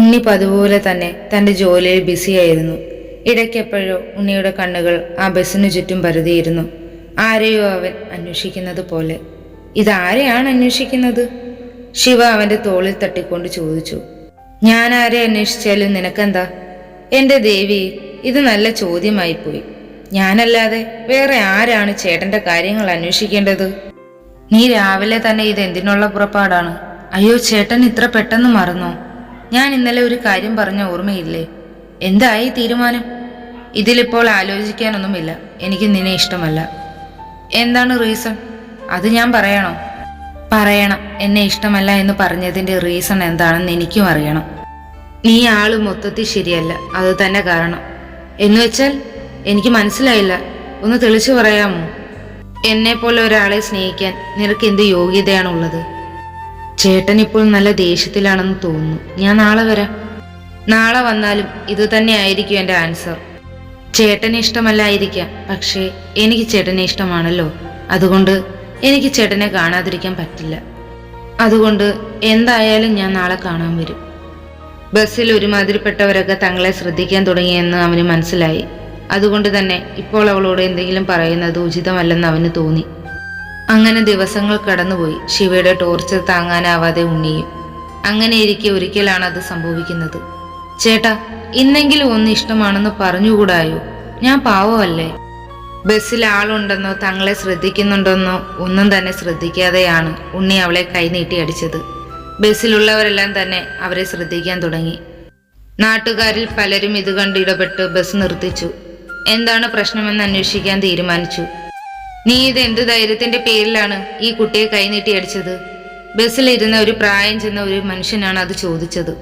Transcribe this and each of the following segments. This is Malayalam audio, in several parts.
ഉണ്ണി പതുപോലെ തന്നെ തന്റെ ജോലിയിൽ ബിസിയായിരുന്നു. ഇടയ്ക്കെപ്പോഴോ ഉണ്ണിയുടെ കണ്ണുകൾ ആ ബസ്സിനു ചുറ്റും പരതിയിരുന്നു. ആരെയോ അവൻ അന്വേഷിക്കുന്നത് പോലെ. ഇതാരെയാണ് അന്വേഷിക്കുന്നത്? ശിവ അവന്റെ തോളിൽ തട്ടിക്കൊണ്ട് ചോദിച്ചു. ഞാൻ ആരെ അന്വേഷിച്ചാലും നിനക്കെന്താ? എന്റെ ദേവി ഇത് നല്ല ചോദ്യമായിപ്പോയി. ഞാനല്ലാതെ വേറെ ആരാണ് ചേട്ടന്റെ കാര്യങ്ങൾ അന്വേഷിക്കേണ്ടത്? നീ രാവിലെ തന്നെ ഇത് എന്തിനുള്ള പുറപ്പാടാണ്? അയ്യോ ചേട്ടൻ ഇത്ര പെട്ടെന്ന് മറന്നോ? ഞാൻ ഇന്നലെ ഒരു കാര്യം പറഞ്ഞ ഓർമ്മയില്ലേ? എന്തായി തീരുമാനം? ഇതിലിപ്പോൾ ആലോചിക്കാനൊന്നുമില്ല. എനിക്ക് നിന്നെ ഇഷ്ടമല്ല. എന്താണ് റീസൺ അത് ഞാൻ പറയണോ? പറയണം. എന്നെ ഇഷ്ടമല്ല എന്ന് പറഞ്ഞതിന്റെ റീസൺ എന്താണെന്ന് എനിക്കും അറിയണം. നീ ആൾ മൊത്തത്തിൽ ശരിയല്ല. അത് തന്നെ കാരണം. എന്നുവെച്ചാൽ എനിക്ക് മനസ്സിലായില്ല. ഒന്ന് തെളിച്ചു പറയാമോ? എന്നെ പോലെ ഒരാളെ സ്നേഹിക്കാൻ നിനക്ക് എന്ത് യോഗ്യതയാണുള്ളത്? ചേട്ടൻ ഇപ്പോൾ നല്ല ദേഷ്യത്തിലാണെന്ന് തോന്നുന്നു. ഞാൻ നാളെ വരാം. നാളെ വന്നാലും ഇത് തന്നെ ആയിരിക്കും എന്റെ ആൻസർ. ചേട്ടനെ ഇഷ്ടമല്ലായിരിക്കാം പക്ഷേ എനിക്ക് ചേട്ടനെ ഇഷ്ടമാണല്ലോ. അതുകൊണ്ട് എനിക്ക് ചേട്ടനെ കാണാതിരിക്കാൻ പറ്റില്ല. അതുകൊണ്ട് എന്തായാലും ഞാൻ നാളെ കാണാൻ വരും. ബസ്സിൽ ഒരുമാതിരിപ്പെട്ടവരൊക്കെ തങ്ങളെ ശ്രദ്ധിക്കാൻ തുടങ്ങിയെന്ന് അവന് മനസ്സിലായി. അതുകൊണ്ട് തന്നെ ഇപ്പോൾ അവളോട് എന്തെങ്കിലും പറയുന്നത് ഉചിതമല്ലെന്ന് അവന് തോന്നി. അങ്ങനെ ദിവസങ്ങൾ കടന്നുപോയി. ശിവയുടെ ടോർച്ചർ താങ്ങാനാവാതെ ഉണ്ണിയും. അങ്ങനെ ഇരിക്കെ ഒരിക്കലാണ് അത് സംഭവിക്കുന്നത്. ചേട്ടാ ഇന്നെങ്കിലും ഒന്ന് ഇഷ്ടമാണെന്ന് പറഞ്ഞുകൂടായോ? ഞാൻ പാവമല്ലേ? ബസ്സിൽ ആളുണ്ടെന്നോ തങ്ങളെ ശ്രദ്ധിക്കുന്നുണ്ടെന്നോ ഒന്നും തന്നെ ശ്രദ്ധിക്കാതെയാണ് ഉണ്ണി അവളെ കൈനീട്ടി അടിച്ചത്. ബസ്സിലുള്ളവരെല്ലാം തന്നെ അവരെ ശ്രദ്ധിക്കാൻ തുടങ്ങി. നാട്ടുകാരിൽ പലരും ഇത് കണ്ട് ഇടപെട്ട് ബസ് നിർത്തിച്ചു. എന്താണ് പ്രശ്നമെന്ന് അന്വേഷിക്കാൻ തീരുമാനിച്ചു. നീ ഇത് എന്ത് ധൈര്യത്തിന്റെ പേരിലാണ് ഈ കുട്ടിയെ കൈനീട്ടി അടിച്ചത്? ബസ്സിലിരുന്ന ഒരു പ്രായം ചെന്ന ഒരു മനുഷ്യനാണ് അത് ചോദിച്ചത്.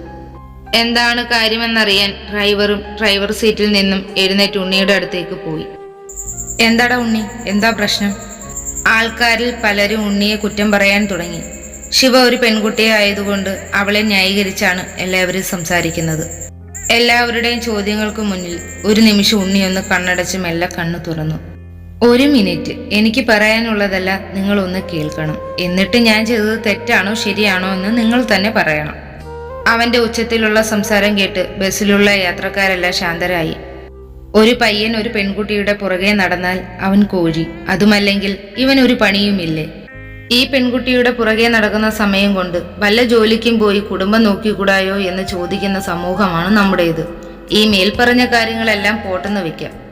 എന്താണ് കാര്യമെന്നറിയാൻ ഡ്രൈവറും ഡ്രൈവർ സീറ്റിൽ നിന്നും എഴുന്നേറ്റ് ഉണ്ണിയുടെ അടുത്തേക്ക് പോയി. എന്താടാ ഉണ്ണി? എന്താ പ്രശ്നം? ആൾക്കാരിൽ പലരും ഉണ്ണിയെ കുറ്റം പറയാൻ തുടങ്ങി. ശിവ ഒരു പെൺകുട്ടിയെ ആയതുകൊണ്ട് അവളെ ന്യായീകരിച്ചാണ് എല്ലാവരും സംസാരിക്കുന്നത്. എല്ലാവരുടെയും ചോദ്യങ്ങൾക്ക് മുന്നിൽ ഒരു നിമിഷം ഉണ്ണിയൊന്ന് കണ്ണടച്ച് മെല്ലെ കണ്ണു തുറന്നു. ഒരു മിനിറ്റ്. എനിക്ക് പറയാനുള്ളതല്ല നിങ്ങൾ ഒന്ന് കേൾക്കണം. എന്നിട്ട് ഞാൻ ചെയ്തത് തെറ്റാണോ ശരിയാണോ എന്ന് നിങ്ങൾ തന്നെ പറയണം. അവന്റെ ഉച്ചത്തിലുള്ള സംസാരം കേട്ട് ബസ്സിലുള്ള യാത്രക്കാരെല്ലാം ശാന്തരായി. ഒരു പയ്യൻ ഒരു പെൺകുട്ടിയുടെ പുറകെ നടന്നാൽ അവൻ കോഴി. അതുമല്ലെങ്കിൽ ഇവൻ ഒരു പണിയുമില്ലേ? ഈ പെൺകുട്ടിയുടെ പുറകെ നടക്കുന്ന സമയം കൊണ്ട് വല്ല ജോലിക്കും പോയി കുടുംബം നോക്കിക്കൂടായോ എന്ന് ചോദിക്കുന്ന സമൂഹമാണ് നമ്മുടേത്. ഈ മേൽപ്പറഞ്ഞ കാര്യങ്ങളെല്ലാം പോട്ടെന്ന് വെക്കാം.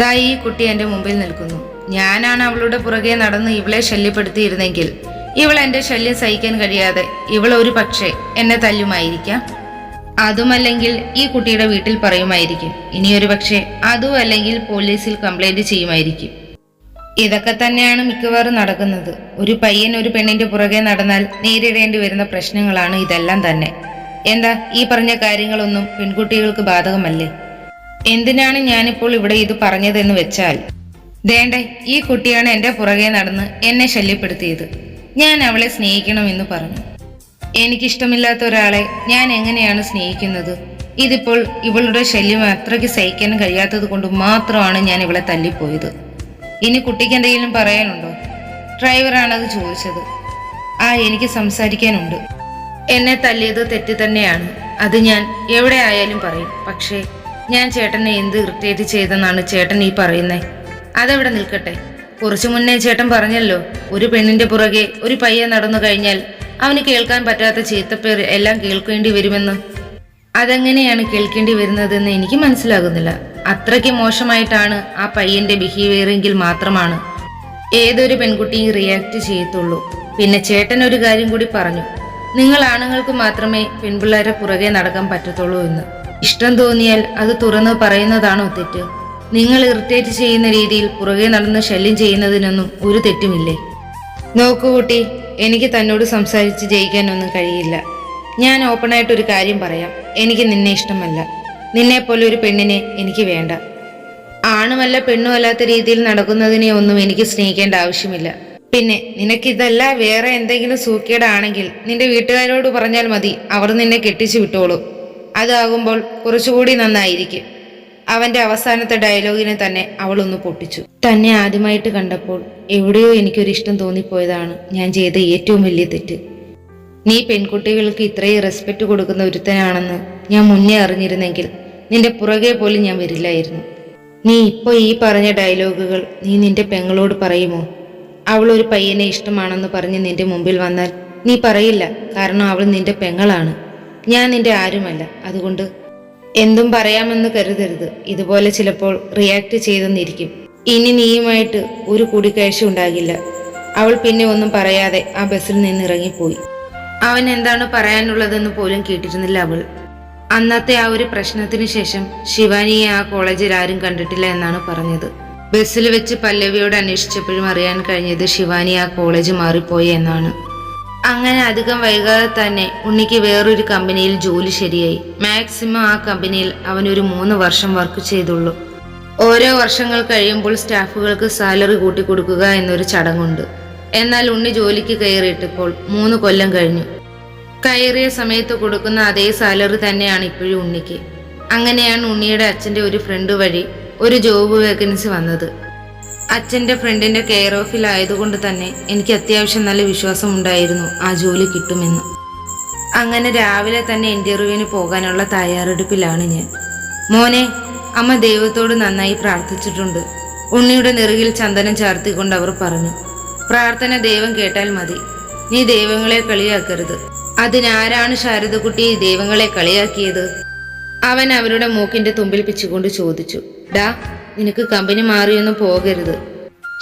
ദാ ഈ കുട്ടി എന്റെ മുമ്പിൽ നിൽക്കുന്നു. ഞാനാണ് അവളുടെ പുറകെ നടന്ന് ഇവളെ ശല്യപ്പെടുത്തിയിരുന്നെങ്കിൽ. ഇവൾ എന്റെ ശല്യം സഹിക്കാൻ കഴിയാതെ ഇവൾ ഒരു പക്ഷേ എന്നെ തല്ലുമായിരിക്കാം. അതുമല്ലെങ്കിൽ ഈ കുട്ടിയുടെ വീട്ടിൽ പറയുമായിരിക്കും. ഇനിയൊരു പക്ഷെ അതും അല്ലെങ്കിൽ പോലീസിൽ കംപ്ലൈന്റ് ചെയ്യുമായിരിക്കും. ഇതൊക്കെ തന്നെയാണ് മിക്കവാറും നടക്കുന്നത്. ഒരു പയ്യൻ ഒരു പെണ്ണിന്റെ പുറകെ നടന്നാൽ നേരിടേണ്ടി വരുന്ന പ്രശ്നങ്ങളാണ് ഇതെല്ലാം തന്നെ. എന്താ ഈ പറഞ്ഞ കാര്യങ്ങളൊന്നും പെൺകുട്ടികൾക്ക് ബാധകമല്ലേ? എന്തിനാണ് ഞാനിപ്പോൾ ഇവിടെ ഇത് പറഞ്ഞതെന്ന് വെച്ചാൽ ദേണ്ടേ ഈ കുട്ടിയാണ് എന്റെ പുറകെ നടന്ന് എന്നെ ശല്യപ്പെടുത്തിയത്. ഞാൻ അവളെ സ്നേഹിക്കണമെന്ന് പറഞ്ഞു. എനിക്കിഷ്ടമില്ലാത്ത ഒരാളെ ഞാൻ എങ്ങനെയാണ് സ്നേഹിക്കുന്നത്? ഇതിപ്പോൾ ഇവളുടെ ശല്യം അത്രയ്ക്ക് സഹിക്കാൻ കഴിയാത്തത് കൊണ്ട് മാത്രമാണ് ഞാൻ ഇവളെ തല്ലിപ്പോയത്. ഇനി കുട്ടിക്ക് എന്തെങ്കിലും പറയാനുണ്ടോ? ഡ്രൈവറാണത് ചോദിച്ചത്. ആ എനിക്ക് സംസാരിക്കാനുണ്ട്. എന്നെ തല്ലിയത് തെറ്റ് തന്നെയാണ്. അത് ഞാൻ എവിടെ ആയാലും പറയും. പക്ഷേ ഞാൻ ചേട്ടനെ എന്ത് ഇറിറ്റേറ്റ് ചെയ്തെന്നാണ് ചേട്ടൻ ഈ പറയുന്നത് അതെവിടെ നിൽക്കട്ടെ. കുറച്ചു മുന്നേ ചേട്ടൻ പറഞ്ഞല്ലോ ഒരു പെണ്ണിന്റെ പുറകെ ഒരു പയ്യൻ നടന്നു കഴിഞ്ഞാൽ അവന് കേൾക്കാൻ പറ്റാത്ത ചീത്തപ്പേർ എല്ലാം കേൾക്കേണ്ടി വരുമെന്ന്. അതെങ്ങനെയാണ് കേൾക്കേണ്ടി വരുന്നതെന്ന് എനിക്ക് മനസ്സിലാകുന്നില്ല. അത്രയ്ക്ക് മോശമായിട്ടാണ് ആ പയ്യന്റെ ബിഹേവിയറെങ്കിൽ മാത്രമാണ് ഏതൊരു പെൺകുട്ടിയും റിയാക്ട് ചെയ്യത്തുള്ളൂ. പിന്നെ ചേട്ടൻ ഒരു കാര്യം കൂടി പറഞ്ഞു. നിങ്ങൾ ആണുങ്ങൾക്ക് മാത്രമേ പെൺപിള്ളേരെ പുറകെ നടക്കാൻ പറ്റത്തുള്ളൂ എന്ന്. ഇഷ്ടം തോന്നിയാൽ അത് തുറന്ന് പറയുന്നതാണോ തെറ്റ്? നിങ്ങൾ ഇറിറ്റേറ്റ് ചെയ്യുന്ന രീതിയിൽ പുറകെ നടന്ന് ശല്യം ചെയ്യുന്നതിനൊന്നും ഒരു തെറ്റുമില്ലേ? നോക്കൂ കുട്ടി എനിക്ക് തന്നോട് സംസാരിച്ച് ജയിക്കാനൊന്നും കഴിയില്ല. ഞാൻ ഓപ്പണായിട്ട് ഒരു കാര്യം പറയാം. എനിക്ക് നിന്നെ ഇഷ്ടമല്ല. നിന്നെപ്പോലെ ഒരു പെണ്ണിനെ എനിക്ക് വേണ്ട. ആണുമല്ല പെണ്ണുമല്ലാത്ത രീതിയിൽ നടക്കുന്നതിനെ ഒന്നും എനിക്ക് സ്നേഹിക്കേണ്ട ആവശ്യമില്ല. പിന്നെ നിനക്കിതല്ല വേറെ എന്തെങ്കിലും സൂക്കേടാണെങ്കിൽ നിന്റെ വീട്ടുകാരോട് പറഞ്ഞാൽ മതി അവർ നിന്നെ കെട്ടിച്ചു വിട്ടോളൂ. അതാകുമ്പോൾ കുറച്ചുകൂടി നന്നായിരിക്കും. അവന്റെ അവസാനത്തെ ഡയലോഗിനെ തന്നെ അവളൊന്ന് പൊട്ടിച്ചു. തന്നെ ആദ്യമായിട്ട് കണ്ടപ്പോൾ എവിടെയോ എനിക്കൊരു ഇഷ്ടം തോന്നിപ്പോയതാണ്. ഞാൻ ചെയ്ത ഏറ്റവും വലിയ തെറ്റ്. നീ പെൺകുട്ടികൾക്ക് ഇത്രയും റെസ്പെക്റ്റ് കൊടുക്കുന്ന ഒരുത്തനാണെന്ന് ഞാൻ മുന്നേ അറിഞ്ഞിരുന്നെങ്കിൽ നിന്റെ പുറകെ പോലും ഞാൻ വരില്ലായിരുന്നു. നീ ഇപ്പോൾ ഈ പറഞ്ഞ ഡയലോഗുകൾ നീ നിന്റെ പെങ്ങളോട് പറയുമോ? അവൾ ഒരു പയ്യനെ ഇഷ്ടമാണെന്ന് പറഞ്ഞ് നിന്റെ മുമ്പിൽ വന്നാൽ നീ പറയില്ല. കാരണം അവൾ നിന്റെ പെങ്ങളാണ്. ഞാൻ നിന്റെ ആരുമല്ല. അതുകൊണ്ട് എന്തും പറയാമെന്ന് കരുതരുത്. ഇതുപോലെ ചിലപ്പോൾ റിയാക്ട് ചെയ്തെന്നിരിക്കും. ഇനി നീയുമായിട്ട് ഒരു കൂടിക്കാഴ്ച ഉണ്ടാകില്ല. അവൾ പിന്നെ ഒന്നും പറയാതെ ആ ബസ്സിൽ നിന്ന് ഇറങ്ങിപ്പോയി അവൻ എന്താണ് പറയാനുള്ളതെന്ന് പോലും കേട്ടിരുന്നില്ല അവൾ. അന്നത്തെ ആ ഒരു പ്രശ്നത്തിന് ശേഷം ശിവാനിയെ ആ കോളേജിൽ ആരും കണ്ടിട്ടില്ല എന്നാണ് പറഞ്ഞത്. ബസ്സിൽ വെച്ച് പല്ലവിയോട് അന്വേഷിച്ചപ്പോഴും അറിയാൻ കഴിഞ്ഞത് ശിവാനി ആ കോളേജ് മാറിപ്പോയി എന്നാണ്. അങ്ങനെ അധികം വൈകാതെ തന്നെ ഉണ്ണിക്ക് വേറൊരു കമ്പനിയിൽ ജോലി ശരിയായി. മാക്സിമം ആ കമ്പനിയിൽ അവനൊരു മൂന്ന് വർഷം വർക്ക് ചെയ്തുള്ളൂ. ഓരോ വർഷങ്ങൾ കഴിയുമ്പോൾ സ്റ്റാഫുകൾക്ക് സാലറി കൂട്ടി കൊടുക്കുക എന്നൊരു ചടങ്ങുണ്ട്. എന്നാൽ ഉണ്ണി ജോലിക്ക് കയറിയിട്ടിപ്പോൾ മൂന്ന് കൊല്ലം കഴിഞ്ഞു. കയറിയ സമയത്ത് കൊടുക്കുന്ന അതേ സാലറി തന്നെയാണ് ഇപ്പോഴും ഉണ്ണിക്ക്. അങ്ങനെയാണ് ഉണ്ണിയുടെ അച്ഛന്റെ ഒരു ഫ്രണ്ട് വഴി ഒരു ജോബ് വേക്കൻസി വന്നത്. അച്ഛന്റെ ഫ്രണ്ടിന്റെ കെയർ ഓഫിലായതുകൊണ്ട് തന്നെ എനിക്ക് അത്യാവശ്യം നല്ല വിശ്വാസം ഉണ്ടായിരുന്നു ആ ജോലി കിട്ടുമെന്ന്. അങ്ങനെ രാവിലെ തന്നെ ഇന്റർവ്യൂവിന് പോകാനുള്ള തയ്യാറെടുപ്പിലാണ് ഞാൻ. മോനെ അമ്മ ദൈവത്തോട് നന്നായി പ്രാർത്ഥിച്ചിട്ടുണ്ട്. ഉണ്ണിയുടെ നെറുകിൽ ചന്ദനം ചാർത്തിക്കൊണ്ട് അവർ പറഞ്ഞു പ്രാർത്ഥന ദൈവം കേട്ടാൽ മതി. നീ ദൈവങ്ങളെ കളിയാക്കരുത്. അതിനാരാണ് ശാരദക്കുട്ടി ദൈവങ്ങളെ കളിയാക്കിയത്? അവൻ അവരുടെ മൂക്കിന്റെ തുമ്പിൽ പിച്ചുകൊണ്ട് ചോദിച്ചു. ഡാ നിനക്ക് കമ്പനി മാറിയൊന്നും പോകരുത്.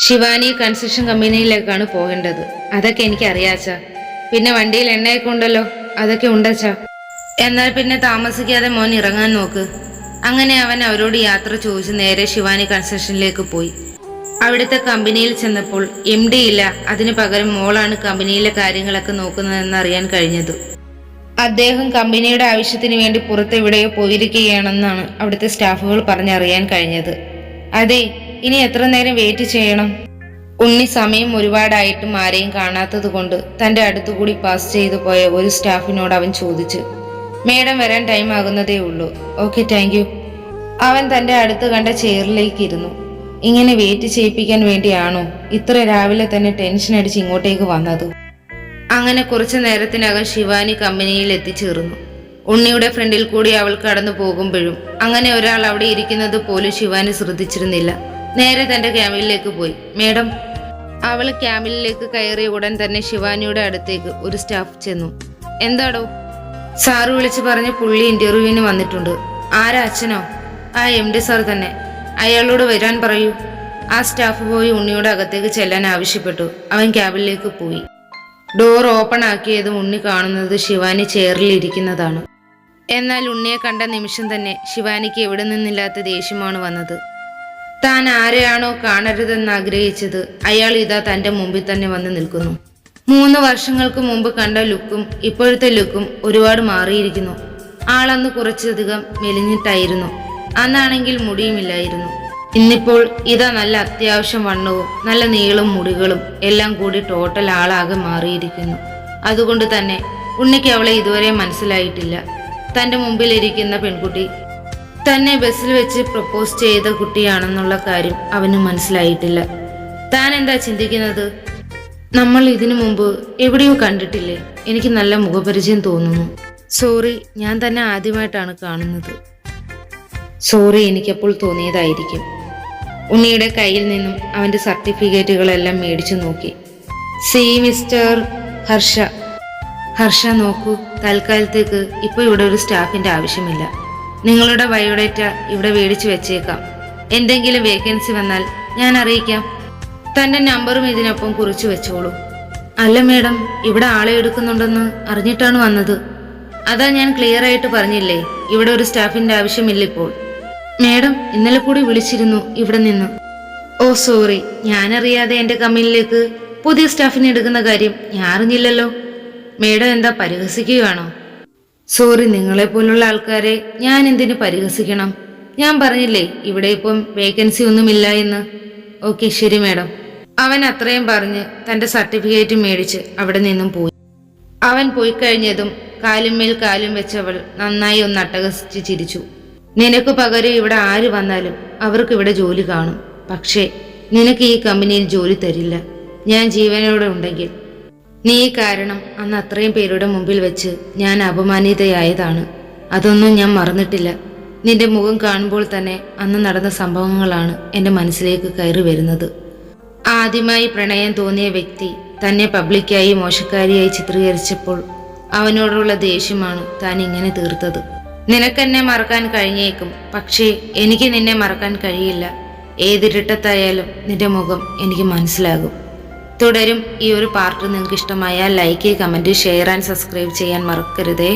ശിവാനി കൺസ്ട്രക്ഷൻ കമ്പനിയിലേക്കാണ് പോകേണ്ടത്. അതൊക്കെ എനിക്ക് അറിയാച്ച പിന്നെ വണ്ടിയിൽ എണ്ണയൊക്കെ ഉണ്ടല്ലോ അതൊക്കെ ഉണ്ടച്ച. എന്നാൽ പിന്നെ താമസിക്കാതെ മോൻ ഇറങ്ങാൻ നോക്ക്. അങ്ങനെ അവൻ അവരോട് യാത്ര ചോദിച്ച് നേരെ ശിവാനി കൺസ്ട്രക്ഷനിലേക്ക് പോയി. അവിടുത്തെ കമ്പനിയിൽ ചെന്നപ്പോൾ എം ഡി ഇല്ല അതിനു പകരം മോളാണ് കമ്പനിയിലെ കാര്യങ്ങളൊക്കെ നോക്കുന്നതെന്ന് അറിയാൻ കഴിഞ്ഞത്. അദ്ദേഹം കമ്പനിയുടെ ആവശ്യത്തിന് വേണ്ടി പുറത്തെവിടെയോ പോയിരിക്കുകയാണെന്നാണ് അവിടുത്തെ സ്റ്റാഫുകൾ പറഞ്ഞറിയാൻ കഴിഞ്ഞത്. അതെ ഇനി എത്ര നേരം വെയിറ്റ് ചെയ്യണം? ഉണ്ണി സമയം ഒരുപാടായിട്ടും ആരെയും കാണാത്തത് കൊണ്ട് തന്റെ അടുത്തുകൂടി പാസ് ചെയ്തു പോയ ഒരു സ്റ്റാഫിനോട് അവൻ ചോദിച്ചു. മേഡം വരാൻ ടൈം ആകുന്നതേ ഉള്ളൂ. ഓക്കെ താങ്ക് യു അവൻ തന്റെ അടുത്ത് കണ്ട ചെയറിലേക്ക് ഇരുന്നു. ഇങ്ങനെ വെയിറ്റ് ചെയ്യിപ്പിക്കാൻ വേണ്ടിയാണോ ഇത്ര രാവിലെ തന്നെ ടെൻഷൻ അടിച്ച് ഇങ്ങോട്ടേക്ക് വന്നത്? അങ്ങനെ കുറച്ചു നേരത്തിനകം ശിവാനി കമ്പനിയിൽ എത്തിച്ചേർന്നു. ഉണ്ണിയുടെ ഫ്രണ്ടിൽ കൂടി അവൾ കടന്നു പോകുമ്പോഴും അങ്ങനെ ഒരാൾ അവിടെ ഇരിക്കുന്നത് പോലും ശിവാനി ശ്രദ്ധിച്ചിരുന്നില്ല. നേരെ തന്റെ ക്യാമ്പിലേക്ക് പോയി. മേഡം അവൾ ക്യാമ്പിലേക്ക് കയറിയ ഉടൻ തന്നെ ശിവാനിയുടെ അടുത്തേക്ക് ഒരു സ്റ്റാഫ് ചെന്നു. എന്താടോ? സാറ് വിളിച്ച് പറഞ്ഞ് പുള്ളി ഇന്റർവ്യൂവിന് വന്നിട്ടുണ്ട്. ആരാ അച്ഛനോ? ആ എം ഡി സാർ തന്നെ. അയാളോട് വരാൻ പറയൂ. ആ സ്റ്റാഫ് പോയി ഉണ്ണിയുടെ അകത്തേക്ക് ചെല്ലാൻ ആവശ്യപ്പെട്ടു. അവൻ ക്യാബിലേക്ക് പോയി. ഡോർ ഓപ്പൺ ആക്കിയതും ഉണ്ണി കാണുന്നത് ശിവാനി ചെയറിൽ ഇരിക്കുന്നതാണ്. എന്നാൽ ഉണ്ണിയെ കണ്ട നിമിഷം തന്നെ ശിവാനിക്ക് എവിടെ നിന്നില്ലാത്ത ദേഷ്യമാണ് വന്നത്. താൻ ആരെയാണോ കാണരുതെന്ന് ആഗ്രഹിച്ചത് അയാൾ ഇതാ തന്റെ മുമ്പിൽ തന്നെ വന്ന് നിൽക്കുന്നു. മൂന്ന് വർഷങ്ങൾക്ക് മുമ്പ് കണ്ട ലുക്കും ഇപ്പോഴത്തെ ലുക്കും ഒരുപാട് മാറിയിരിക്കുന്നു. ആളന്ന് കുറച്ചധികം മെലിഞ്ഞിട്ടായിരുന്നു. അന്നാണെങ്കിൽ മുടിയുമില്ലായിരുന്നു. ഇന്നിപ്പോൾ ഇതാ നല്ല അത്യാവശ്യം വണ്ണവും നല്ല നീളും മുടികളും എല്ലാം കൂടി ടോട്ടൽ ആളാകെ മാറിയിരിക്കുന്നു. അതുകൊണ്ട് തന്നെ ഉണ്ണിക്ക് അവളെ ഇതുവരെ മനസ്സിലായിട്ടില്ല. തന്റെ മുമ്പിലിരിക്കുന്ന പെൺകുട്ടി തന്നെ ബസ്സിൽ വെച്ച് പ്രപ്പോസ് ചെയ്ത കുട്ടിയാണെന്നുള്ള കാര്യം അവന് മനസ്സിലായിട്ടില്ല. താൻ എന്താ ചിന്തിക്കുന്നത്? നമ്മൾ ഇതിനു മുമ്പ് എവിടെയോ കണ്ടിട്ടില്ലേ? എനിക്ക് നല്ല മുഖപരിചയം തോന്നുന്നു. സോറി ഞാൻ തന്നെ ആദ്യമായിട്ടാണ് കാണുന്നത്. സോറി എനിക്കപ്പോൾ തോന്നിയതായിരിക്കും. ഉണ്ണിയുടെ കയ്യിൽ നിന്നും അവന്റെ സർട്ടിഫിക്കറ്റുകളെല്ലാം മേടിച്ചു നോക്കി. C mister Harsh. ഹർഷ നോക്കൂ. തൽക്കാലത്തേക്ക് ഇപ്പോൾ ഇവിടെ ഒരു സ്റ്റാഫിന്റെ ആവശ്യമില്ല. നിങ്ങളുടെ ബയോഡേറ്റ ഇവിടെ മേടിച്ചു വെച്ചേക്കാം. എന്തെങ്കിലും വേക്കൻസി വന്നാൽ ഞാൻ അറിയിക്കാം. തന്റെ നമ്പറും ഇതിനൊപ്പം കുറിച്ചു വെച്ചോളൂ. അല്ല മേഡം. ഇവിടെ ആളെ എടുക്കുന്നുണ്ടെന്ന് അറിഞ്ഞിട്ടാണ് വന്നത്. അതാ ഞാൻ ക്ലിയർ ആയിട്ട് പറഞ്ഞില്ലേ. ഇവിടെ ഒരു സ്റ്റാഫിന്റെ ആവശ്യമില്ല ഇപ്പോൾ. മേഡം ഇന്നലെ കൂടി വിളിച്ചിരുന്നു ഇവിടെ നിന്ന്. Oh sorry. ഞാനറിയാതെ എന്റെ കമ്പനിയിലേക്ക് പുതിയ സ്റ്റാഫിനെ എടുക്കുന്ന കാര്യം ഞാൻ അറിഞ്ഞില്ലല്ലോ. മേഡം എന്താ പരിഹസിക്കുകയാണോ? സോറി നിങ്ങളെ പോലുള്ള ആൾക്കാരെ ഞാൻ എന്തിനു പരിഹസിക്കണം? ഞാൻ പറഞ്ഞില്ലേ ഇവിടെ ഇപ്പം വേക്കൻസി ഒന്നുമില്ല എന്ന്. ഓക്കെ ശരി മേഡം. അവൻ അത്രയും പറഞ്ഞ് തന്റെ സർട്ടിഫിക്കറ്റ് മേടിച്ച് അവിടെ നിന്നും പോയി. അവൻ പോയി കഴിഞ്ഞതും കാലുമേൽ കാലും വെച്ചവൾ നന്നായി ഒന്ന് അട്ടഹസിച്ച് ചിരിച്ചു. നിനക്ക് പകരം ഇവിടെ ആര് വന്നാലും അവർക്ക് ഇവിടെ ജോലി കാണും. പക്ഷേ നിനക്ക് ഈ കമ്പനിയിൽ ജോലി തരില്ല. ഞാൻ ജീവനോടെ ഉണ്ടെങ്കിൽ. നീ കാരണം അന്ന് അത്രയും പേരുടെ മുമ്പിൽ വെച്ച് ഞാൻ അപമാനിതയായതാണ്. അതൊന്നും ഞാൻ മറന്നിട്ടില്ല. നിന്റെ മുഖം കാണുമ്പോൾ തന്നെ അന്ന് നടന്ന സംഭവങ്ങളാണ് എന്റെ മനസ്സിലേക്ക് കയറി വരുന്നത്. ആദ്യമായി പ്രണയം തോന്നിയ വ്യക്തി തന്നെ പബ്ലിക്കായി മോശക്കാരിയായി ചിത്രീകരിച്ചപ്പോൾ അവനോടുള്ള ദേഷ്യമാണ് താൻ ഇങ്ങനെ തീർത്തത്. നിനക്കെന്നെ മറക്കാൻ കഴിഞ്ഞേക്കും പക്ഷേ എനിക്ക് നിന്നെ മറക്കാൻ കഴിയില്ല. ഏതിരിട്ടത്തായാലും നിന്റെ മുഖം എനിക്ക് മനസ്സിലാകും. തുടരും ഈ ഒരു പാർട്ട് നിങ്ങൾക്ക് ഇഷ്ടമായാൽ like comment share and subscribe ചെയ്യാൻ മറക്കരുതേ.